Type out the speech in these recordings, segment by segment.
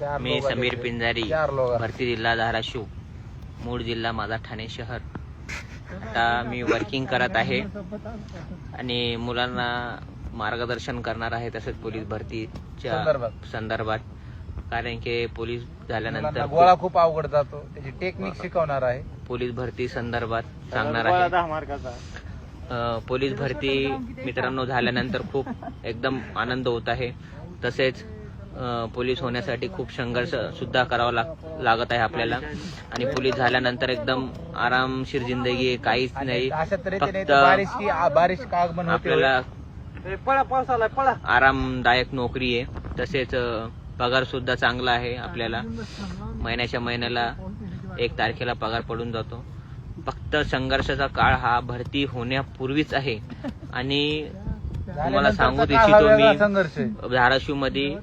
मी समीर. पिंजारी भरती जिल्हा धाराशिव मूळ जिल्हा माझा ठाणे शहर. आता मी वर्किंग करत आहे आणि मुलांना मार्गदर्शन करणार आहे तसेच पोलीस भरतीच्या संदर्भात. कारण की पोलीस झाल्यानंतर गोळा खूप अवघड जातो. त्याची टेक्निक शिकवणार आहे. पोलीस भरती संदर्भात सांगणार आहे. पोलीस भरती मित्रांनो झाल्यानंतर खूप एकदम आनंद होत आहे. तसेच पोलीस होण्यासाठी खूप संघर्ष सुद्धा करावा लाग- लागत आहे आपल्याला. आणि पोलीस झाल्यानंतर एकदम आरामशीर जिंदगी आहे काहीच नाही. फक्त तर बारिश की बारिश का आगमन होते आपल्याला आरामदायक नोकरी आहे. तसेच पगार सुद्धा चांगला आहे आपल्याला. महिन्याच्या महिन्याला एक तारखेला पगार पडून जातो. फक्त संघर्षाचा काळ हा भरती होण्यापूर्वीच आहे. आणि तुम्हाला सांगू इच्छितो मी. धाराशिवमध्ये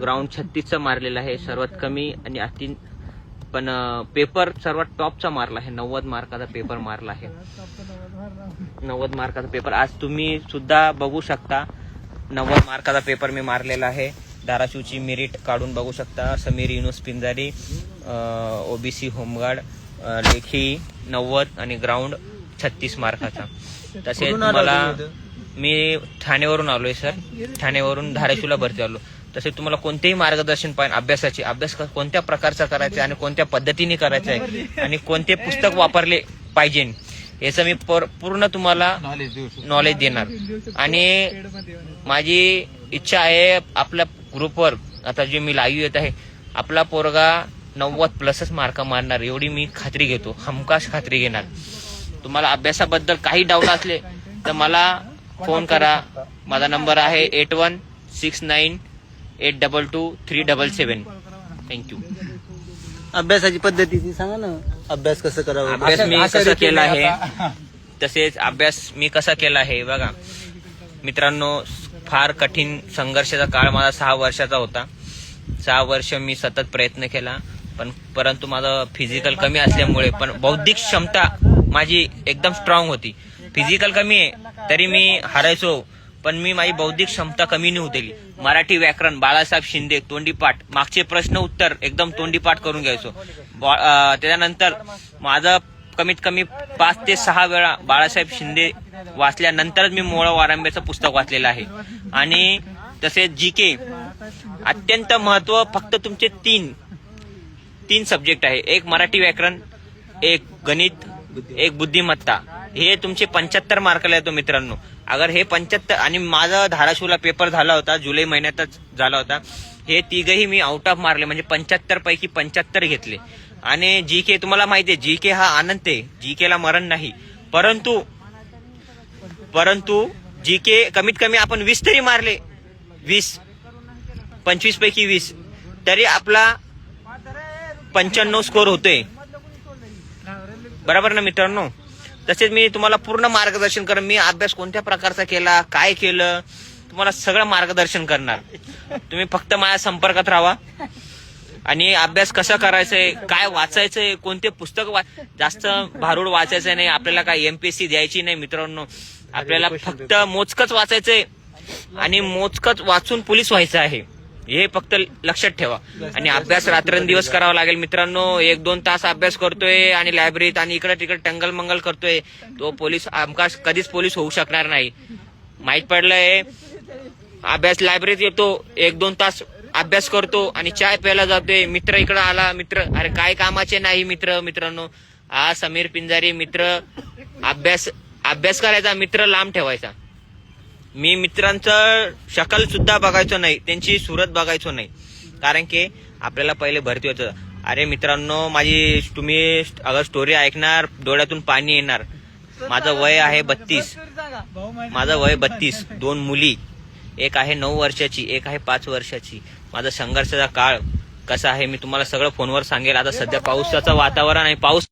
ग्राउंड छत्तीसचा मारलेला आहे सर्वात कमी आणि अति पण पेपर सर्वात टॉपचा मारला आहे नव्वद मार्काचा पेपर मारला आहे. नव्वद मार्काचा पेपर आज तुम्ही सुद्धा बघू शकता नव्वद मार्काचा पेपर मी मारलेला आहे. धाराशिवची मेरिट काढून बघू शकता Samir Yunus Pinjari OBC home guard लेखी नव्वद आणि ग्राउंड छत्तीस मार्काचा. तसेच मला? मी ठाणेवरून आलोय सर. ठाणेवरून धाराशिवला भरती आलो. तसे तुम्हाला कोणतेही मार्गदर्शन पाहिजे अभ्यासाचे. अभ्यास कोणत्या प्रकारचा करायचा आहे आणि कोणत्या पद्धतीने करायचा आहे आणि कोणते पुस्तक वापरले पाहिजे. याचं मी पर- पूर्ण तुम्हाला नॉलेज देणार. आणि माझी इच्छा आहे आपल्या ग्रुपवर आता जे मी लाईव्ह येत आहे आपला पोरगा नव्वद प्लसच मार्क मारणार. एवढी मी खात्री घेतो. हमखास खात्री घेणार. तुम्हाला अभ्यासाबद्दल काही डाऊट असले तर मला फोन करा. माझा नंबर आहे eight one six nine eight double two three double seven. Thank you अभ्यासाची पद्धती ती सांगा ना. अभ्यास कसं करावा? अभ्यास मी कसा केला आहे तसेच अभ्यास मी कसा केला आहे बघा. मित्रांनो फार कठीण संघर्षाचा काळ माझा सहा वर्षाचा होता. सहा वर्ष मी सतत प्रयत्न केला पण परंतु माझं फिजिकल कमी असल्यामुळे पण बौद्धिक क्षमता माझी एकदम स्ट्रॉंग होती. फिजिकल कमी आहे तरी मी हारायचो. पण मी माझी बौद्धिक क्षमता कमी नव्हती मराठी व्याकरण बाळासाहेब शिंदे तोंडीपाठ. मागचे प्रश्न उत्तर एकदम तोंडीपाठ करून घ्यायचो. त्याच्यानंतर माझं कमीत कमी पाच ते सहा वेळा बाळासाहेब शिंदे वाचल्यानंतरच मी मोळा वारंब्याचं पुस्तक वाचलेलं आहे. आणि तसेच जी के अत्यंत महत्त्व फक्त तुमचे तीन तीन सब्जेक्ट आहे. एक मराठी व्याकरण एक गणित एक बुद्धिमत्ता. हे तुमचे पंच्याहत्तर मार्कला येतो मित्रांनो. अगर हे पंच्याहत्तर आणि माझा धाराशिवला पेपर झाला होता जुलै महिन्यातच झाला होता हे तिघही मी आउट ऑफ मारले म्हणजे पंच्याहत्तर पैकी पंच्याहत्तर घेतले. आणि जी के तुम्हाला माहिती आहे जी के हा आनंद आहे. जी केला मरण नाही. परंतु परंतु जी के कमीत कमी आपण वीस तरी मारले. वीस. पंचवीस पैकी वीस. तरी आपला पंच्याण्णव स्कोर होतोय. बरोबर ना मित्रांनो? तसेच मी तुम्हाला पूर्ण मार्गदर्शन करेन. मी अभ्यास कोणत्या प्रकारचा केला काय केलं तुम्हाला सगळं मार्गदर्शन करणार. तुम्ही फक्त माझ्या संपर्कात राहा. आणि अभ्यास कसा करायचंय काय वाचायचंय कोणते पुस्तक वा जास्त भारूड वाचायचं नाही आपल्याला काय एमपीएससी द्यायची नाही मित्रांनो. आपल्याला फक्त मोजकच वाचायचंय. आणि मोजकच वाचून पोलीस व्हायचं आहे. हे फक्त लक्षात ठेवा. आणि अभ्यास रात्रंदिवस करावा लागेल. मित्रांनो एक दोन तास अभ्यास करतोय आणि लायब्ररीत आणि इकडे तिकडे टंगल मंगल करतोय. तो पोलीस आमका कधीच पोलीस होऊ शकणार नाही. माहीत पडलंय? अभ्यास लायब्ररीत येतो एक दोन तास अभ्यास करतो आणि चाय प्यायला जातोय. मित्र इकडे आला मित्र. अरे काय कामाचे नाही मित्र मित्रांनो. हा समीर पिंजारी मित्र. अभ्यास अभ्यास करायचा मित्र लांब ठेवायचा. मी मित्रांचं शकल सुद्धा बघायचो नाही त्यांची सुरत बघायचो नाही. कारण की आपल्याला पहिले भरती होतं. अरे मित्रांनो माझी तुम्ही अगर स्टोरी ऐकणार डोळ्यातून पाणी येणार. माझं वय आहे बत्तीस. माझं वय बत्तीस. दोन मुली. एक आहे नऊ वर्षाची एक आहे पाच वर्षाची. माझा संघर्षाचा काळ कसा आहे मी तुम्हाला सगळं फोनवर सांगेल. आता सध्या पावसाचं वातावरण आहे पाऊस